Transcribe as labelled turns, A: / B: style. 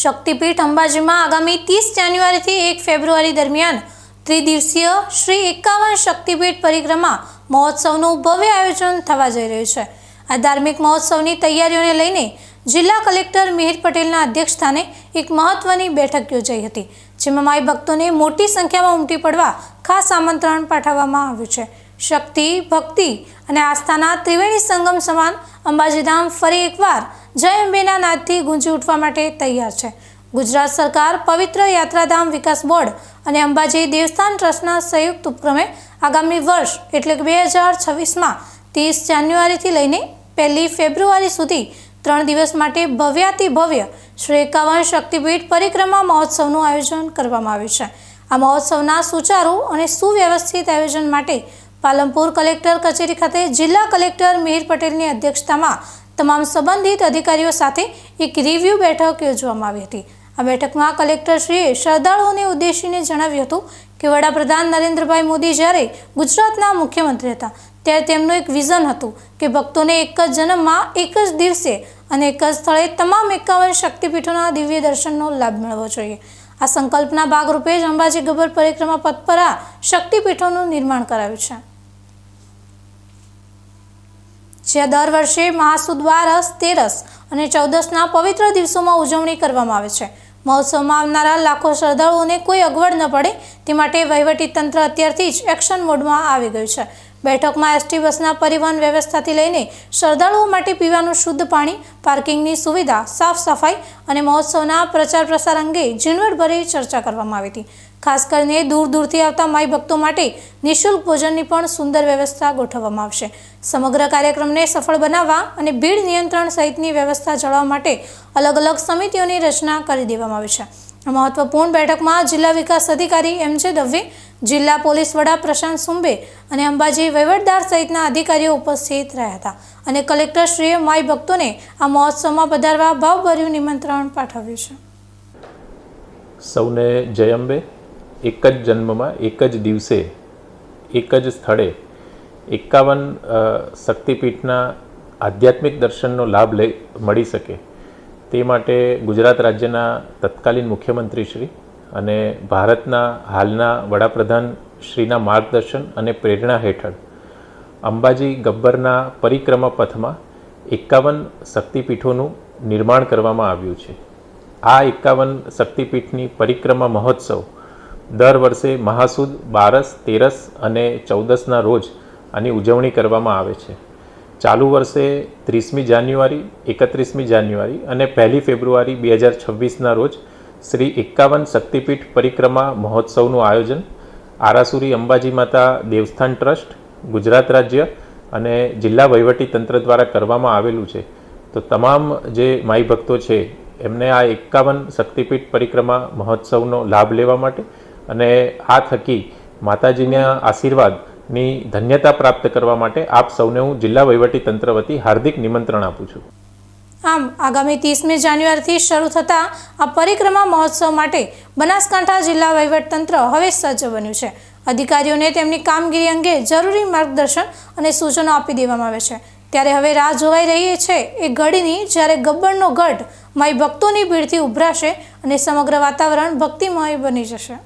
A: શક્તિપીઠ અંબાજીમાં આગામી ત્રીસ જાન્યુઆરીથી એક ફેબ્રુઆરી દરમિયાન ત્રિદિવસીય શ્રી એકાવન શક્તિપીઠ પરિક્રમા મહોત્સવનું ભવ્ય આયોજન થવા જઈ રહ્યું છે. આ ધાર્મિક મહોત્સવની તૈયારીઓને લઈને જિલ્લા કલેક્ટર મિહિર પટેલના અધ્યક્ષસ્થાને એક મહત્વની બેઠક યોજાઈ હતી, જેમાં માઈ ભક્તોને મોટી સંખ્યામાં ઉમટી પડવા ખાસ આમંત્રણ પાઠવવામાં આવ્યું છે. શક્તિ, ભક્તિ અને આસ્થાના ત્રિવેણી સંગમ સમાન અંબાજી ધામ ફરી એકવાર જય અંબેના નાદથી ગુંજી ઉઠવા માટે તૈયાર છે. ગુજરાત સરકાર પવિત્ર યાત્રાધામ વિકાસ બોર્ડ અને અંબાજી દેવસ્થાન ટ્રસ્ટના સંયુક્ત ઉપક્રમે આગામી વર્ષ એટલે કે બે હજાર છવ્વીસમાં ત્રીસ જાન્યુઆરીથી લઈને પહેલી ફેબ્રુઆરી સુધી ત્રણ દિવસ માટે ભવ્યાતિ ભવ્ય શ્રી એકાવન શક્તિપીઠ પરિક્રમા મહોત્સવનું આયોજન કરવામાં આવ્યું છે. આ મહોત્સવના સુચારુ અને સુવ્યવસ્થિત આયોજન માટે પાલનપુર કલેક્ટર કચેરી ખાતે જિલ્લા કલેક્ટર મિહિર પટેલની અધ્યક્ષતામાં તમામ સંબંધિત અધિકારીઓ સાથે એક રિવ્યૂ બેઠક યોજવામાં આવી હતી. આ બેઠકમાં કલેક્ટરશ્રીએ શ્રદ્ધાળુઓને ઉદ્દેશીને જણાવ્યું હતું કે વડાપ્રધાન નરેન્દ્રભાઈ મોદી જ્યારે ગુજરાતના મુખ્યમંત્રી હતા, ત્યારે તેમનું એક વિઝન હતું કે ભક્તોને એક જ જન્મમાં એક જ દિવસે અને એક જ સ્થળે તમામ એકાવન શક્તિપીઠોના દિવ્ય દર્શનનો લાભ મેળવવો જોઈએ. આ સંકલ્પના ભાગરૂપે જ અંબાજી ગબ્બર પરિક્રમા પથ પર આ શક્તિપીઠોનું નિર્માણ કરાયું છે. જ્યાં દર વર્ષે મહાસુદ બારસ તેરસ અને ચૌદસના પવિત્ર દિવસોમાં ઉજવણી કરવામાં આવે છે. મહોત્સવમાં આવનારા લાખો શ્રદ્ધાળુઓને કોઈ અગવડ ન પડે, તે માટે વહીવટી તંત્ર અત્યારથી જ એક્શન મોડમાં આવી ગયું છે. બેઠકમાં એસટી બસના પરિવહન વ્યવસ્થાથી લઈને શ્રદ્ધાળુઓ માટે પીવાનું શુદ્ધ પાણી, પાર્કિંગની સુવિધા, સાફ સફાઈ અને મહોત્સવના પ્રચાર પ્રસાર અંગે ઝીણવટભરી ચર્ચા કરવામાં આવી હતી. ખાસ કરીને દૂર દૂરથી આવતા માઈ ભક્તો માટે નિઃશુલ્ક ભોજનની પણ સુંદર વ્યવસ્થા ગોઠવવામાં આવશે. સમગ્ર કાર્યક્રમને સફળ બનાવવા અને ભીડ નિયંત્રણ સહિતની વ્યવસ્થા જાળવવા માટે અલગ અલગ સમિતિઓની રચના કરી દેવામાં આવી છે. મહત્વપૂર્ણ બેઠકમાં જિલ્લા વિકાસ અધિકારી એમ જે દવે જિલ્લા પોલીસ વડા પ્રશાંત સુંબે અને અંબાજી વહીવટદાર સહિતના અધિકારીઓ ઉપસ્થિત રહ્યા હતા અને કલેક્ટરશ્રીએ માઈ ભક્તોને આ મહોત્સવમાં પધારવા ભાવભર્યું નિમંત્રણ પાઠવ્યું છે.
B: સૌને જય અંબે. એક જ જન્મમાં, એક જ દિવસે, એક જ સ્થળે એકાવન શક્તિપીઠના આધ્યાત્મિક દર્શનનો લાભ લઈ મળી શકે. તે માટે ગુજરાત રાજ્યના તત્કાલીન મુખ્યમંત્રી શ્રી અને ભારતના હાલના વડાપ્રધાન શ્રીના માર્ગદર્શન અને પ્રેરણા હેઠળ અંબાજી ગબ્બરના પરિક્રમા પથમાં એકાવન શક્તિપીઠોનું નિર્માણ કરવામાં આવ્યું છે. આ એકાવન શક્તિપીઠની પરિક્રમા મહોત્સવ દર વર્ષે મહાસુદ બારસ, તેરસ અને ચૌદસના રોજ આની ઉજવણી કરવામાં આવે છે. ચાલુ વર્ષે ત્રીસમી જાન્યુઆરી, એકત્રીસમી જાન્યુઆરી અને પહેલી ફેબ્રુઆરી બે હજાર છવ્વીસના રોજ શ્રી એકાવન શક્તિપીઠ પરિક્રમા મહોત્સવનું આયોજન આરાસુરી અંબાજી માતા દેવસ્થાન ટ્રસ્ટ, ગુજરાત રાજ્ય અને જિલ્લા વહીવટી તંત્ર દ્વારા કરવામાં આવેલું છે. તો તમામ જે માઈ ભક્તો છે, એમને આ એકાવન શક્તિપીઠ પરિક્રમા મહોત્સવનો લાભ લેવા માટે અને આ થકી માતાજીના આશીર્વાદની ધન્યતા પ્રાપ્ત કરવા માટે આપ સૌને હું જિલ્લા વહીવટી તંત્ર વતી હાર્દિક નિમંત્રણ આપું છું.
A: આમ, આગામી ત્રીસમી જાન્યુઆરીથી શરૂ થતા આ પરિક્રમા મહોત્સવ માટે બનાસકાંઠા જિલ્લા વહીવટતંત્ર હવે સજ્જ બન્યું છે. અધિકારીઓને તેમની કામગીરી અંગે જરૂરી માર્ગદર્શન અને સૂચનો આપી દેવામાં આવે છે. ત્યારે હવે રાહ જોવાઈ રહી છે એ ઘડીની જ્યારે ગબ્બરનો ગઢ માય ભક્તોની ભીડથી ઉભરાશે અને સમગ્ર વાતાવરણ ભક્તિમય બની જશે.